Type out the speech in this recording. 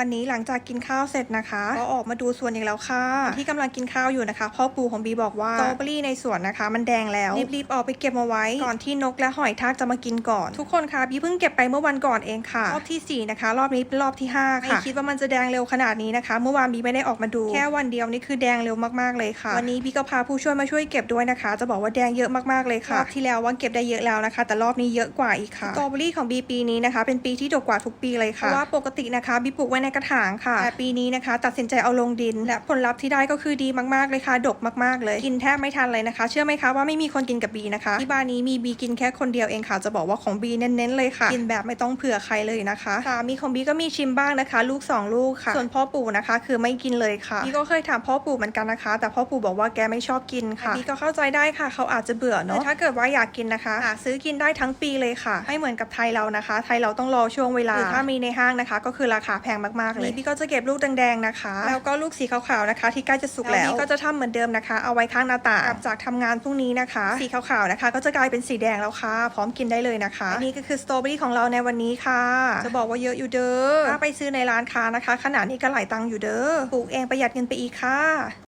วันนี้หลังจากกินข้าวเสร็จนะคะก็ออกมาดูสวนอีกแล้วค่ะ ที่กำลังกินข้าวอยู่นะคะ พ่อปู่ของบีบอกว่าสตรอเบอรี่ในสวนนะคะ มันแดงแล้วรีบๆออกไปเก็บมาไว้ ก่อนที่นกและหอยทากจะมากินก่อน ทุกคนคะบีเพิ่งเก็บไปเมื่อวันก่อนเองค่ะ รอบที่สี่นะคะ รอบนี้เป็นรอบที่ห้าค่ะไม่คิดว่ามันจะแดงเร็วขนาดนี้นะคะ เมื่อวานบีไม่ได้ออกมาดู แค่วันเดียวนี่คือแดงเร็วมากๆเลยค่ะ วันนี้บีก็พาผู้ช่วยมาช่วยเก็บด้วยนะคะ จะบอกว่าแดงเยอะมากๆเลยค่ะรอบที่แล้วว่าเก็บได้เยอะแล้วนะคะ แต่รอบนี้เยอะกว่าอีกค่ะสตรอเบอรี่ของบีปีนี้นะคะ เป็นปีที่ดกกว่าทุกปีเลยค่ะเพราะว่าปกตินะคะบีปลูกไว้ในกระถางค่ะ แต่ปีนี้นะคะ ตัดสินใจเอาลงดิน และผลลัพธ์ที่ได้ก็คือดีมากๆเลยค่ะ ดกมากๆเลย กินแทบไม่ทันเลยนะคะ เชื่อไหมคะว่าไม่มีคนกินกับบีนะคะ ที่บ้านนี้มีบีกินแค่คนเดียวเองค่ะ จะบอกว่าของบีเน้นๆเลยค่ะ กินแบบไม่ต้องเผื่อใครเลยนะคะสามีของบีก็มีชิมบ้างนะคะ ลูกสองลูกค่ะ ส่วนพ่อปู่นะคะ คือไม่กินเลยค่ะบีก็เคยถามพ่อปู่เหมือนกันนะคะ แต่พ่อปู่บอกว่าแกไม่ชอบกินค่ะบีก็เข้าใจได้ค่ะ เขาอาจจะเบื่อเนาะแต่ถ้าเกิดว่าอยากกินนะคะหาซื้อกินได้ทั้งปีเลยค่ะ ไม่เหมือนกับไทยเรานะคะ ไทยเราต้องรอช่วงเวลาหรือถ้ามีในห้างนะคะ ก็คือราคาแพงมากๆเลยบีก็จะเก็บลูกแดงๆนะคะ แล้วก็ลูกสีขาวๆนะคะ ที่ใกล้จะสุกแล้วบีก็จะทำเหมือนเดิมนะคะ เอาไว้ข้างหน้าต่างกลับจากทำงานพรุ่งนี้นะคะ สีขาวๆนะคะ ก็จะกลายเป็นสีแดงแล้วค่ะ พร้อมกินได้เลยนะคะอันนี้ก็คือสตรอเบอรี่ของเราในวันนี้ค่ะ จะบอกว่าเยอะอยู่เด้อถ้าไปซื้อในร้านค้านะคะ ขนาดนี้ก็หลายตังค์อยู่เด้อปลูกเองประหยัดเงินไปอีกค่ะ